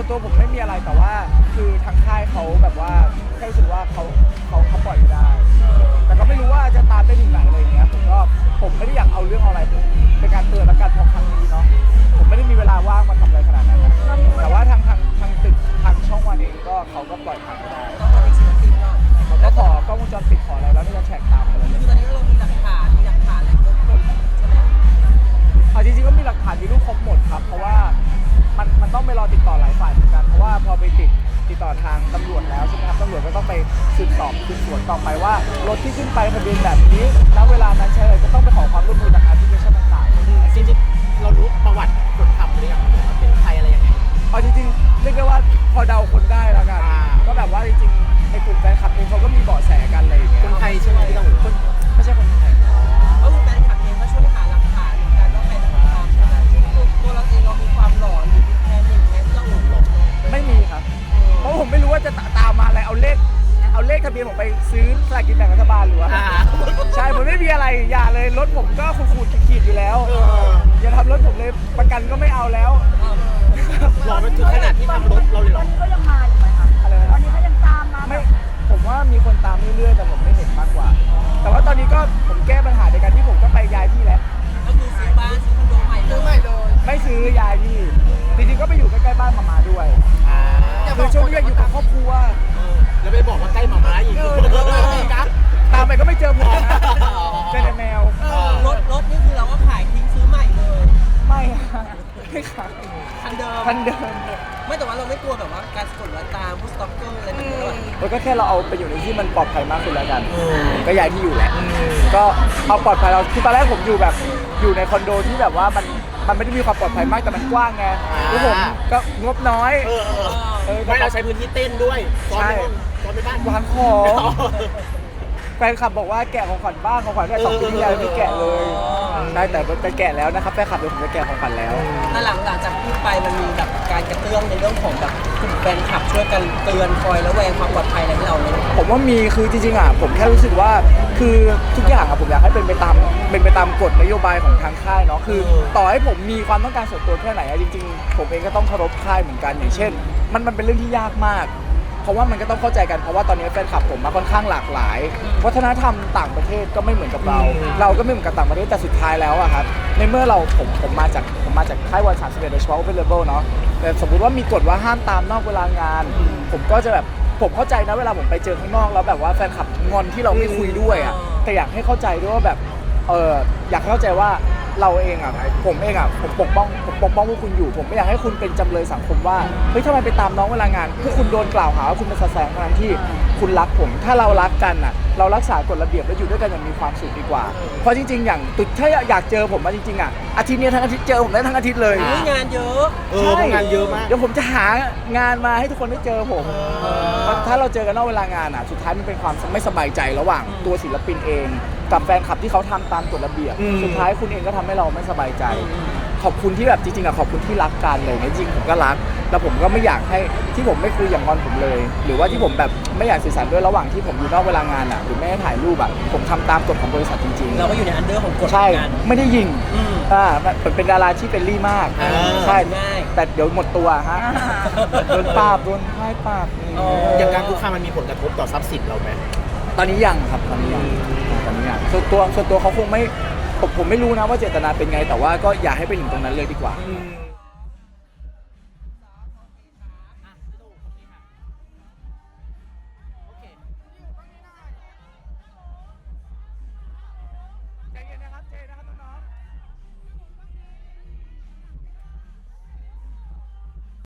ส่วนตัวผมไม่มีอะไรแต่ว่า คือทางค่ายเขาแบบว่าแค่รู้สึก ติดติดต่อทางตำรวจแล้วใช่ไหมครับตำรวจก็ต้องไปสืบสอบสืบสวนต่อไปว่ารถที่ขึ้นไปทะเบียนแบบนี้ณเวลานั้นใช่เลยก็ต้องไปขอความร่วมมือจากแอปพลิเคชันต่างๆ จริงๆเรารู้ประวัติคนทำหรือยังว่าเป็นใครอะไรยังไง เอาจริงๆเรียกได้ว่าพอเดา จะตามมาอะไรเอาเลข เอาเลขทะเบียนผมไปซื้อสลากกินแบ่งรัฐบาลหรือว่าอ่า ใช่ผมไม่มีอะไรอย่าเลยรถผมก็ขูดๆขีดๆอยู่แล้วเอออย่าทำรถผมเลยประกันก็ไม่เอาแล้วรอมันถึงขนาดที่ทำรถเราเลยเหรอตอนนี้ก็ยังมาอยู่ไหมคะอะไรตอนะ นนี้ก็ยังตามมาแบไม่บผมว่ามีคนตามเรื่อยๆแต่ผมไม่เห็นมากกว่า แต่ว่าตอนนี้ก็ผมแก้ปัญหาในการที่ผมก็ไปย้ายที่แล้ว คันเดิมคันเดิมไม่แต่ว่าเราไม่กลัวแบบว่าการสะกดรอยตามพวกสต็อกเกอร์อะไรแบบนี้หรอแล้วก็แค่เราเอาไปอยู่ในที่มันปลอดภัยมากขึ้นแล้วกันเออก็ย้ายที่อยู่แหละอืมก็เอาปลอดภัยเราคือตอนแรกผมอยู่แบบอยู่ในคอนโดที่แบบว่ามันมันไม่ได้มีความปลอดภัยมากแต่มันกว้างไงอ่าแล้วผมก็งบน้อยเออเออเออไม่เราใช้พื้นที่เต้นด้วยซ้อนใช่ไปซ้อนไปบ้าน วางของ แฟนคลับบอกว่าแกะของขวัญบ้างของขวัญได้สองปีที่แล้วไม่แกะเลย ได้แต่จะแกะแล้วนะครับแฟนคลับเดี๋ยวผมจะแกะของขวัญแล้ว แต่หลังหลังจากพูดไปมันมีแบบการกระเตื้องในเรื่องของแบบกลุ่มแฟนคลับช่วยกันเตือนคอยแล้วแวงความปลอดภัยอะไรให้เราเลยผมว่ามีคือจริงๆอะผมแค่รู้สึกว่าคือทุกอย่างอะผมอยากให้เป็นไปตามเป็นไปตามกฎนโยบายของทางค่ายเนาะคือเออต่อให้ผมมีความต้องการส่วนตัวแค่ไหนอะจริง ๆ ผมเองก็ต้องเคารพค่ายเหมือนกันอย่างเช่น มันมันเป็นเรื่องที่ยากมากเพ ราะว่ามันก็ต้องเข้าใจกันเพราะว่าตอนนี้แฟนคลับผมมาค่อนข้างหลากหลาย วัฒนธรรมต่างประเทศก็ไม่เหมือนกับเรา เราก็ไม่เหมือนกับต่างประเทศแต่สุดท้ายแล้วอะครับในเมื่อเราผมผมมาจากผมมาจากค่ายวันสามสิบเอ็ดโดยเฉพาะ available เนาะแต่สมมติว่ามีกฎว่าห้ามตามนอกเวลางาน ผมก็จะแบบผมเข้าใจนะเวลาผมไปเจอข้างนอกแล้วแบบว่าแฟนคลับงอนที่เราไม่คุยด้วยอะแต่อยากให้เข้าใจด้วยว่าแบบเอออยากให้เข้าใจว่า เราเองอะผมเองอะผมปกป้องผมปกป้องพวกคุณอยู่ ผมไม่อยากให้คุณเป็นจำเลยสังคมว่าเฮ้ยทำไมไปตามน้องเวลางานพวกคุณโดนกล่าวหาว่าคุณเป็นแสงทั้งที่คุณรักผม ถ้าเรารักกันอะ เรารักษากฎระเบียบและอยู่ด้วยกันอย่างมีความสุขดีกว่า เพราะจริง ๆ อย่างตุดถ้าอยากเจอผมมาจริงๆอะอาทิตย์เนี้ยทั้งอาทิตย์เจอผมได้ทั้งอาทิตย์เลยอุ๊ยงานเยอะเออเพราะงานเยอะมาก เดี๋ยวผมจะหางานมาให้ทุกคนได้เจอผม ถ้าเราเจอกันนอกเวลางานอะสุดท้ายมันเป็นความไม่สบายใจระหว่างตัวศิลปินเอง กับแฟนคลับที่เขาทำตามกฎระเบียบ อืม สุดท้ายคุณเองก็ทำให้เราไม่สบายใจ ขอบคุณที่แบบจริงๆอะขอบคุณที่รักกันเลยนะจริงผมก็รัก แล้วผมก็ไม่อยากให้ที่ผมไม่คุยอย่างงอนผมเลย หรือว่าที่ผมแบบไม่อยากสื่อสารด้วยระหว่างที่ผมอยู่นอกเวลางานอะหรือไม่ให้ถ่ายรูปอะผมทำตามกฎของบริษัทจริงเราก็อยู่ในอันเดอร์ของกฎๆใช่เหมือนกันไม่ได้ยิงอืม อ่าเป็นเป็นดาราที่เป็นรี่มากอ่าใช่ง่าย แต่เดี๋ยวหมดตัวฮะโดนปราบโดนพ่ายปราบนี่อ๋ออย่างการคุกคามมันมีผลกระทบต่อทรัพย์สินเราไหม ตอนนี้ยังครับตอนนี้ยังตอนนี้ยังส่วนตัวส่วนตัวเขาคงไม่ผมผมไม่รู้นะว่าเจตนาเป็นไง แต่ว่าก็อย่าให้ไปถึงตรงนั้นเลยดีกว่า อืม